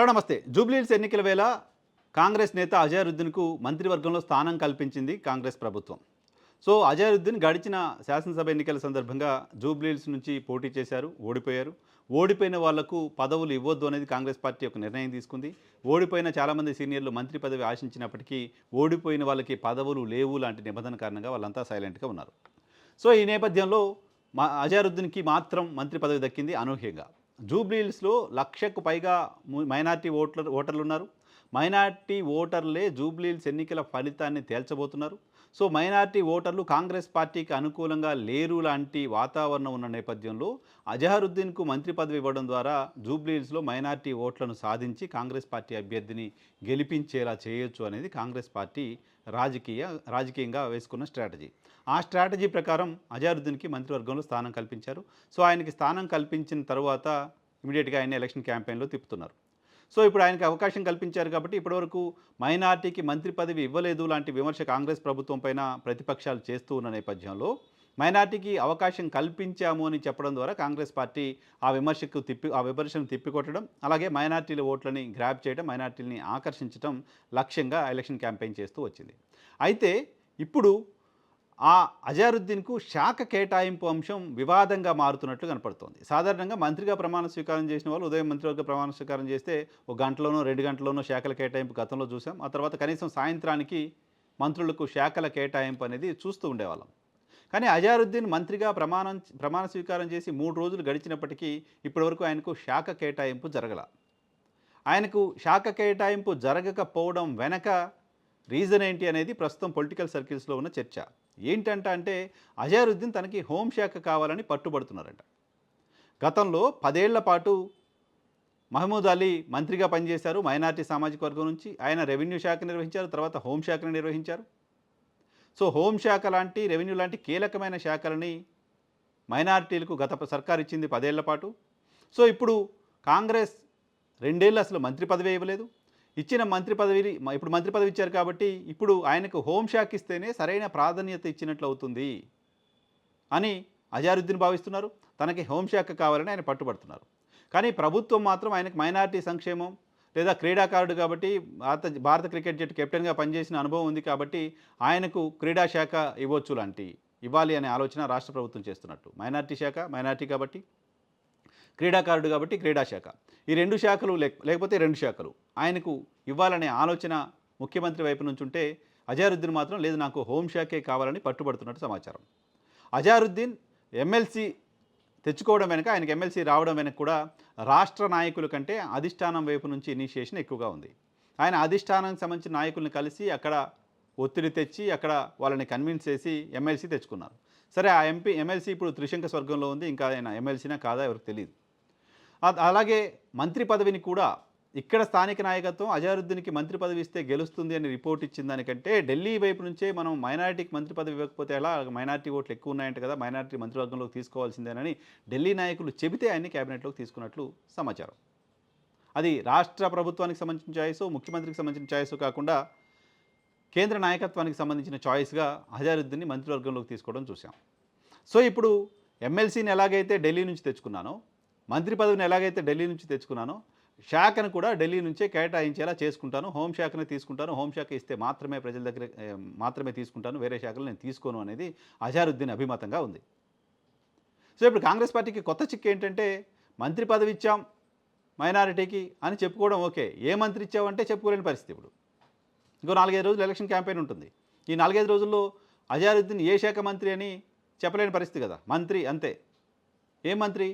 Hello నమస్తే. జూబ్లీహిల్స్ ఎన్నికల వేళ కాంగ్రెస్ నేత అజయరుద్దీన్కు మంత్రివర్గంలో స్థానం కల్పించింది కాంగ్రెస్ ప్రభుత్వం. సో అజయరుద్దీన్ గడిచిన శాసనసభ ఎన్నికల సందర్భంగా జూబ్లీహిల్స్ నుంచి పోటీ చేశారు ఓడిపోయారు. ఓడిపోయిన వాళ్ళకు పదవులు ఇవ్వద్దు అనేది కాంగ్రెస్ పార్టీ ఒక నిర్ణయం తీసుకుంది. ఓడిపోయిన చాలామంది సీనియర్లు మంత్రి పదవి ఆశించినప్పటికీ ఓడిపోయిన వాళ్ళకి పదవులు లేవు లాంటి నిబంధన కారణంగా వాళ్ళంతా సైలెంట్గా ఉన్నారు. సో ఈ నేపథ్యంలో మా అజారుద్దీన్కి మాత్రం మంత్రి పదవి దక్కింది అనూహ్యంగా. జూబ్లీహిల్స్లో లక్షకు పైగా మైనార్టీ ఓట్ల ఓటర్లు ఉన్నారు మైనార్టీ ఓటర్లే జూబ్లీహిల్స్ ఎన్నికల ఫలితాన్ని తేల్చబోతున్నారు. సో మైనార్టీ ఓటర్లు కాంగ్రెస్ పార్టీకి అనుకూలంగా లేరు లాంటి వాతావరణం ఉన్న నేపథ్యంలో అజహరుద్దీన్కు మంత్రి పదవి ఇవ్వడం ద్వారా జూబ్లీహిల్స్లో మైనార్టీ ఓట్లను సాధించి కాంగ్రెస్ పార్టీ అభ్యర్థిని గెలిపించేలా చేయొచ్చు అనేది కాంగ్రెస్ పార్టీ రాజకీయ రాజకీయంగా వేసుకున్న స్ట్రాటజీ. ఆ స్ట్రాటజీ ప్రకారం అజహరుద్దీన్కి మంత్రివర్గంలో స్థానం కల్పించారు. సో ఆయనకి స్థానం కల్పించిన తర్వాత ఇమీడియట్గా ఆయన ఎలక్షన్ క్యాంపెయిన్లో తిప్పుతున్నారు. సో ఇప్పుడు ఆయనకి అవకాశం కల్పించారు కాబట్టి ఇప్పటివరకు మైనార్టీకి మంత్రి పదవి ఇవ్వలేదు లాంటి విమర్శ కాంగ్రెస్ ప్రభుత్వం పైన ప్రతిపక్షాలు చేస్తూ ఉన్న నేపథ్యంలో మైనార్టీకి అవకాశం కల్పించాము అని చెప్పడం ద్వారా కాంగ్రెస్ పార్టీ ఆ విమర్శకు తిప్పి ఆ విమర్శను తిప్పికొట్టడం అలాగే మైనార్టీల ఓట్లని గ్రాప్ చేయడం మైనార్టీలని ఆకర్షించడం లక్ష్యంగా ఎలక్షన్ క్యాంపెయిన్ చేస్తూ వచ్చింది. అయితే ఇప్పుడు ఆ అజారుద్దీన్కు శాఖ కేటాయింపు అంశం వివాదంగా మారుతున్నట్లు కనపడుతోంది. సాధారణంగా మంత్రిగా ప్రమాణ స్వీకారం చేసిన వాళ్ళు ఉదయం మంత్రివర్గ ప్రమాణ స్వీకారం చేస్తే ఒక గంటలోనో రెండు గంటలోనో శాఖల కేటాయింపు గతంలో చూసాం. ఆ తర్వాత కనీసం సాయంత్రానికి మంత్రులకు శాఖల కేటాయింపు అనేది చూస్తూ ఉండేవాళ్ళం. కానీ అజారుద్దీన్ మంత్రిగా ప్రమాణం ప్రమాణ స్వీకారం చేసి మూడు రోజులు గడిచినప్పటికీ ఇప్పటివరకు ఆయనకు శాఖ కేటాయింపు జరగల. ఆయనకు శాఖ కేటాయింపు జరగకపోవడం వెనక రీజన్ ఏంటి అనేది ప్రస్తుతం పొలిటికల్ సర్కిల్స్లో ఉన్న చర్చ. ఏంటంట అంటే అజారుద్దీన్ తనకి హోంశాఖ కావాలని పట్టుబడుతున్నారంట. గతంలో పదేళ్ళ పాటు మహమూద్ అలీ మంత్రిగా పనిచేశారు మైనార్టీ సామాజిక వర్గం నుంచి. ఆయన రెవెన్యూ శాఖ నిర్వహించారు తర్వాత హోంశాఖను నిర్వహించారు. సో హోంశాఖ లాంటి రెవెన్యూ లాంటి కీలకమైన శాఖలని మైనార్టీలకు గత సర్కారు ఇచ్చింది పదేళ్ళ పాటు. సో ఇప్పుడు కాంగ్రెస్ రెండేళ్ళు అసలు మంత్రి పదవి ఇవ్వలేదు. ఇచ్చిన మంత్రి పదవి ఇప్పుడు మంత్రి పదవి ఇచ్చారు కాబట్టి ఇప్పుడు ఆయనకు హోంశాఖ ఇస్తేనే సరైన ప్రాధాన్యత ఇచ్చినట్లు అవుతుంది అని అజారుద్దీన్ భావిస్తున్నారు. తనకి హోంశాఖ కావాలని ఆయన పట్టుబడుతున్నారు. కానీ ప్రభుత్వం మాత్రం ఆయనకు మైనారిటీ సంక్షేమం లేదా క్రీడాకారుడు కాబట్టి భారత భారత క్రికెట్ జట్టు కెప్టెన్గా పనిచేసిన అనుభవం ఉంది కాబట్టి ఆయనకు క్రీడా శాఖ ఇవ్వచ్చు లాంటి ఇవ్వాలి అనే ఆలోచన రాష్ట్ర ప్రభుత్వం చేస్తున్నట్టు. మైనారిటీ శాఖ మైనారిటీ కాబట్టి క్రీడాకారుడు కాబట్టి క్రీడా శాఖ. ఈ రెండు శాఖలు లేక లేకపోతే రెండు శాఖలు. ఆయనకు ఇవ్వాలనే ఆలోచన ముఖ్యమంత్రి వైపు నుంచి ఉంటే అజారుద్దీన్ మాత్రం లేదు నాకు హోంశాఖే కావాలని పట్టుబడుతున్నట్టు సమాచారం. అజారుద్దీన్ ఎమ్మెల్సీ తెచ్చుకోవడం వెనుక ఆయనకు ఎమ్మెల్సీ రావడం వెనుక కూడా రాష్ట్ర నాయకుల కంటే అధిష్టానం వైపు నుంచి ఇనిషియేషన్ ఎక్కువగా ఉంది. ఆయన అధిష్టానానికి సంబంధించిన నాయకుల్ని కలిసి అక్కడ ఒత్తిడి తెచ్చి అక్కడ వాళ్ళని కన్విన్స్ చేసి ఎమ్మెల్సీ తెచ్చుకున్నారు. సరే ఆ ఎంపీ ఎమ్మెల్సీ ఇప్పుడు త్రిశంక స్వర్గంలో ఉంది ఇంకా ఆయన ఎమ్మెల్సీనా కాదా ఎవరికి తెలియదు అలాగే మంత్రి పదవిని కూడా ఇక్కడ స్థానిక నాయకత్వం అజారుద్దీన్కి మంత్రి పదవి ఇస్తే గెలుస్తుంది అని రిపోర్ట్ ఇచ్చిన దానికంటే ఢిల్లీ వైపు నుంచే మనం మైనారిటీకి మంత్రి పదవి ఇవ్వకపోతే ఎలా? మైనారిటీ ఓట్లు ఎక్కువ ఉన్నాయంట కదా మైనారిటీ మంత్రివర్గంలోకి తీసుకోవాల్సిందేనని ఢిల్లీ నాయకులు చెబితే ఆయన్ని క్యాబినెట్లోకి తీసుకున్నట్లు సమాచారం. అది రాష్ట్ర ప్రభుత్వానికి సంబంధించిన చాయిస్ ముఖ్యమంత్రికి సంబంధించిన చాయిస్ కాకుండా కేంద్ర నాయకత్వానికి సంబంధించిన చాయిస్గా అజారుద్దీన్ని మంత్రివర్గంలోకి తీసుకోవడం చూసాం సో ఇప్పుడు ఎమ్మెల్సీని ఎలాగైతే ఢిల్లీ నుంచి తెచ్చుకున్నానో మంత్రి పదవిని ఎలాగైతే ఢిల్లీ నుంచి తెచ్చుకున్నానో శాఖను కూడా ఢిల్లీ నుంచే కేటాయించేలా చేసుకుంటాను. హోంశాఖనే తీసుకుంటాను. హోంశాఖ ఇస్తే మాత్రమే ప్రజల దగ్గర మాత్రమే తీసుకుంటాను. వేరే శాఖలు నేను తీసుకోను అనేది అజారుద్దీన్ అభిమతంగా ఉంది. సో ఇప్పుడు కాంగ్రెస్ పార్టీకి కొత్త చిక్కు ఏంటంటే మంత్రి పదవి ఇచ్చాం మైనారిటీకి అని చెప్పుకోవడం ఓకే. ఏ మంత్రి ఇచ్చావంటే చెప్పుకోలేని పరిస్థితి ఇప్పుడు. ఇంకో నాలుగైదు రోజులు ఎలక్షన్ క్యాంపెయిన్ ఉంటుంది. ఈ నాలుగైదు రోజుల్లో అజారుద్దీన్ ఏ శాఖ మంత్రి అని చెప్పలేని పరిస్థితి కదా. మంత్రి అంతే. ఏ మంత్రి?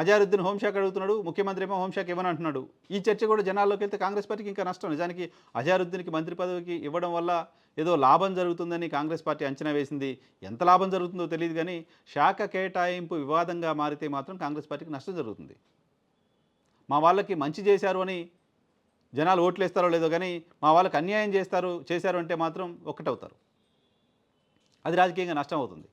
అజారుద్దీన్ హోంశాఖ అడుగుతున్నాడు ముఖ్యమంత్రి ఏమో హోంశాఖ ఇవ్వని అంటున్నాడు ఈ చర్చ కూడా జనాల్లోకి వెళ్తే కాంగ్రెస్ పార్టీకి ఇంకా నష్టం. నిజానికి అజారుద్దీన్కి మంత్రి పదవికి ఇవ్వడం వల్ల ఏదో లాభం జరుగుతుందని కాంగ్రెస్ పార్టీ అంచనా వేసింది. ఎంత లాభం జరుగుతుందో తెలియదు కానీ శాఖ కేటాయింపు వివాదంగా మారితే మాత్రం కాంగ్రెస్ పార్టీకి నష్టం జరుగుతుంది. మా వాళ్ళకి మంచి చేశారు అని జనాలు ఓట్లు వేస్తారో లేదో కానీ మా వాళ్ళకి అన్యాయం చేస్తారు చేశారు అంటే మాత్రం ఒక్కటవుతారు. అది రాజకీయంగా నష్టం అవుతుంది.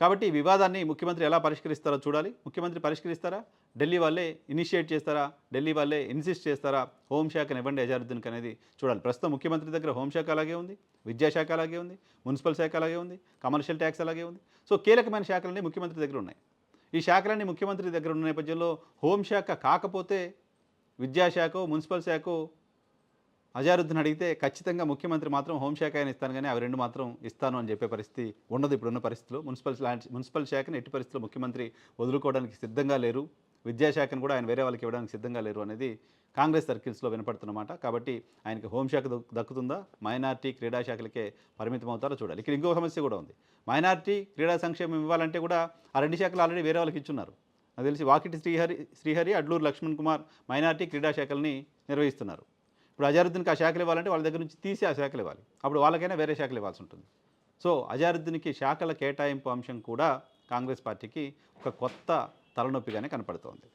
కాబట్టి ఈ వివాదాన్ని ముఖ్యమంత్రి ఎలా పరిష్కరిస్తారో చూడాలి. ముఖ్యమంత్రి పరిష్కరిస్తారా? ఢిల్లీ వాళ్ళే ఇనిషియేట్ చేస్తారా? ఢిల్లీ వాళ్ళే ఇన్సిస్ట్ చేస్తారా? హోంశాఖను ఇవ్వండి అజారుద్దీన్కి అనేది చూడాలి. ప్రస్తుతం ముఖ్యమంత్రి దగ్గర హోంశాఖ అలాగే ఉంది విద్యాశాఖ అలాగే ఉంది మున్సిపల్ శాఖ అలాగే ఉంది కమర్షియల్ ట్యాక్స్ అలాగే ఉంది. సో కీలకమైన శాఖలన్నీ ముఖ్యమంత్రి దగ్గర ఉన్నాయి. ఈ శాఖలన్నీ ముఖ్యమంత్రి దగ్గర ఉన్న నేపథ్యంలో హోంశాఖ కాకపోతే విద్యాశాఖ మున్సిపల్ శాఖ అజారుద్దీన్ అడిగితే ఖచ్చితంగా ముఖ్యమంత్రి మాత్రం హోంశాఖ ఆయన ఇస్తాను కానీ అవి రెండు మాత్రం ఇస్తాను అని చెప్పే పరిస్థితి ఉండదు ఇప్పుడున్న పరిస్థితులు. మున్సిపల్ ల్యాండ్ మున్సిపల్ శాఖను ఎట్టి పరిస్థితుల్లో ముఖ్యమంత్రి వదులుకోవడానికి సిద్ధంగా లేరు. విద్యాశాఖను కూడా ఆయన వేరే వాళ్ళకి ఇవ్వడానికి సిద్ధంగా లేరు అనేది కాంగ్రెస్ సర్కిల్స్లో వినపడుతున్నమాట కాబట్టి ఆయనకి హోంశాఖ దక్కుతుందా? మైనార్టీ క్రీడా శాఖలకే పరిమితం అవుతారో చూడాలి. ఇక్కడ ఇంకో సమస్య కూడా ఉంది. మైనార్టీ క్రీడా సంక్షేమం ఇవ్వాలంటే కూడా ఆ రెండు శాఖలు ఆల్రెడీ వేరే వాళ్ళకి ఇచ్చున్నారు. నాకు తెలిసి వాకిటి శ్రీహరి శ్రీహరి అడ్లూరు లక్ష్మణ్ కుమార్ మైనార్టీ క్రీడా శాఖల్ని నిర్వహిస్తున్నారు. ఇప్పుడు అజారుద్దీన్కి ఆ శాఖలు ఇవ్వాలంటే వాళ్ళ దగ్గర నుంచి తీసి ఆ శాఖలు ఇవ్వాలి. అప్పుడు వాళ్ళకైనా వేరే శాఖలు ఇవ్వాల్సి ఉంటుంది. సో అజారుద్దీన్కి శాఖల కేటాయింపు అంశం కూడా కాంగ్రెస్ పార్టీకి ఒక కొత్త తలనొప్పిగానే కనపడుతోంది.